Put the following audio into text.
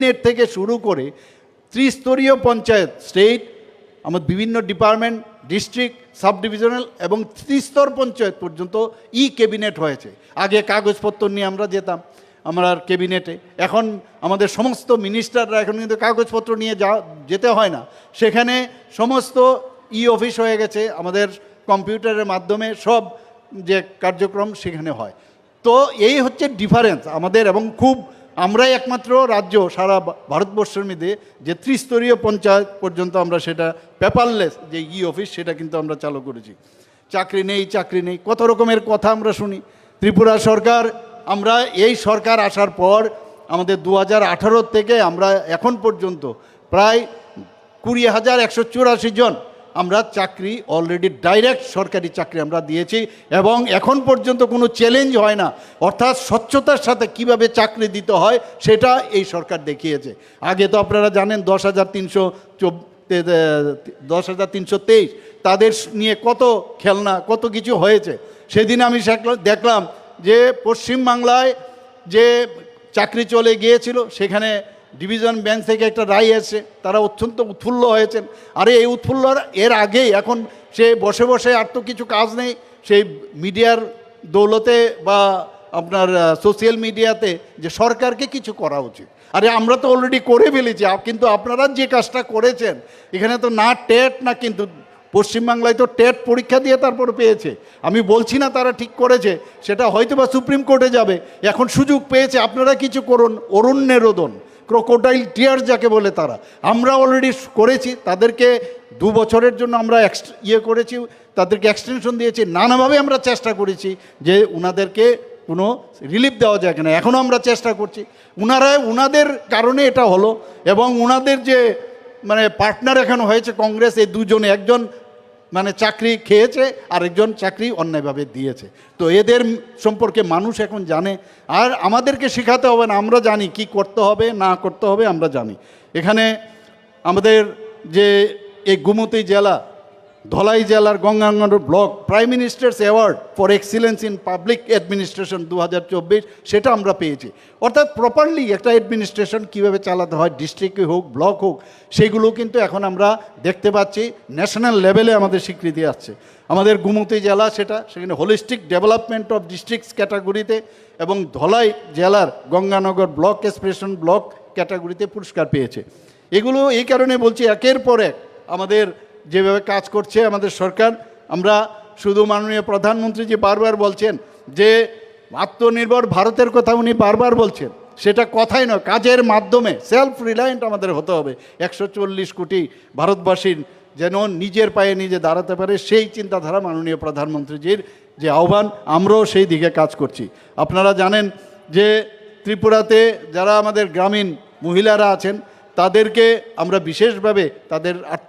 Net থেকে শুরু করে ত্রিস্তরীয় পঞ্চায়েত স্টেট আমার বিভিন্ন ডিপার্টমেন্ট ডিস্ট্রিক্ট সাব ডিভিশনাল এবং ত্রিস্তর পঞ্চায়েত পর্যন্ত ই ক্যাবিনেট হয়েছে। আগে কাগজপত্র নিয়ে আমরা যেতাম আমরা ক্যাবিনেটে এখন আমাদের সমস্ত মিনিস্টাররা এখন কিন্তু কাগজপত্র নিয়ে যা, যেতে হয় না। সেখানে সমস্ত ই অফিস হয়ে গেছে, আমাদের কম্পিউটারের মাধ্যমে সব যে কার্যক্রম সেখানে হয়। তো এই হচ্ছে ডিফারেন্স আমাদের এবং খুব আমরাই একমাত্র রাজ্য সারা ভারতবর্ষের মধ্যে যে ত্রিস্তরীয় পঞ্চায়েত পর্যন্ত আমরা সেটা পেপারলেস যে ই অফিস সেটা কিন্তু আমরা চালু করেছি। চাকরি নেই চাকরি নেই, কত রকমের কথা আমরা শুনি। ত্রিপুরা সরকার, আমরা এই সরকার আসার পর আমাদের দু হাজার আঠারো থেকে আমরা এখন পর্যন্ত প্রায় কুড়ি হাজার একশো চুরাশি জন আমরা চাকরি অলরেডি ডাইরেক্ট সরকারি চাকরি আমরা দিয়েছি এবং এখন পর্যন্ত কোনো চ্যালেঞ্জ হয় না। অর্থাৎ স্বচ্ছতার সাথে কীভাবে চাকরি দিতে হয় সেটা এই সরকার দেখিয়েছে। আগে তো আপনারা জানেন দশ হাজার তিনশো দশ হাজার তিনশো তেইশ, তাদের নিয়ে কত খেলনা, কত কিছু হয়েছে। সেদিন আমি দেখলাম যে পশ্চিমবাংলায় যে চাকরি চলে গিয়েছিল, সেখানে ডিভিশন বেঞ্চ থেকে একটা রায় এসছে তারা অত্যন্ত উৎফুল্ল হয়েছেন। আরে এই উৎফুল্ল এর আগেই এখন সে বসে বসে আর তো কিছু কাজ নেই। সেই মিডিয়ার দৌলতে বা আপনার সোশ্যাল মিডিয়াতে যে সরকারকে কিছু করা উচিত। আরে আমরা তো অলরেডি করে ফেলেছি কিন্তু আপনারা যে কাজটা করেছেন, এখানে তো না টেট না কিন্তু পশ্চিমবাংলায় তো টেট পরীক্ষা দিয়ে তারপর পেয়েছে। আমি বলছি না তারা ঠিক করেছে, সেটা হয়তো বা সুপ্রিম কোর্টে যাবে। এখন সুযোগ পেয়েছে, আপনারা কিছু করুন, অরণ্যের রোদন ক্রোকোডাইল টিয়ার যাকে বলে তারা। আমরা অলরেডি করেছি, তাদেরকে দু বছরের জন্য আমরা ইয়ে করেছি, তাদেরকে এক্সটেনশন দিয়েছি, নানাভাবে আমরা চেষ্টা করেছি যে উনাদেরকে কোনো রিলিফ দেওয়া যায় কিনা। এখনও আমরা চেষ্টা করছি। উনারা, উনাদের কারণে এটা হলো এবং উনাদের যে মানে পার্টনার এখন হয়েছে, কংগ্রেস, এই দুজনে, একজন মানে চাকরি খেয়েছে আর একজন চাকরি অন্যায়ভাবে দিয়েছে। তো এদের সম্পর্কে মানুষ এখন জানে, আর আমাদেরকে শেখাতে হবে না, আমরা জানি কি করতে হবে, না করতে হবে, আমরা জানি। এখানে আমাদের যে এই গুমতি জেলা ধলাই জেলার Ganganagar block prime minister's award for excellence in public administration দু হাজার চব্বিশ, সেটা আমরা পেয়েছি। অর্থাৎ প্রপারলি একটা অ্যাডমিনিস্ট্রেশন কীভাবে চালাতে হয় ডিস্ট্রিক্টে হোক ব্লক হোক, সেগুলো কিন্তু এখন আমরা দেখতে পাচ্ছি ন্যাশনাল লেভেলে আমাদের স্বীকৃতি আসছে। আমাদের গুমতি জেলা সেটা, সেখানে হোলিস্টিক ডেভেলপমেন্ট অফ ডিস্ট্রিক্টস ক্যাটাগরিতে এবং ধলাই জেলার গঙ্গানগর ব্লক এক্সপ্রেশন ব্লক ক্যাটাগরিতে পুরস্কার পেয়েছে। এগুলো এই কারণে বলছি, একের পর এক আমাদের যেভাবে কাজ করছে আমাদের সরকার, আমরা শুধু মাননীয় প্রধানমন্ত্রী যে বারবার বলছেন, যে আত্মনির্ভর ভারতের কথা উনি বারবার বলছেন, সেটা কথাই নয়, কাজের মাধ্যমে সেলফ রিলায়েন্ট আমাদের হতে হবে। একশো চল্লিশ কোটি ভারতবাসীর যেন নিজের পায়ে নিজে দাঁড়াতে পারে, সেই চিন্তাধারা মাননীয় প্রধানমন্ত্রীজির যে আহ্বান, আমরাও সেই দিকে কাজ করছি। আপনারা জানেন যে ত্রিপুরাতে যারা আমাদের গ্রামীণ মহিলারা আছেন, তাদেরকে আমরা বিশেষভাবে তাদের আর্থিক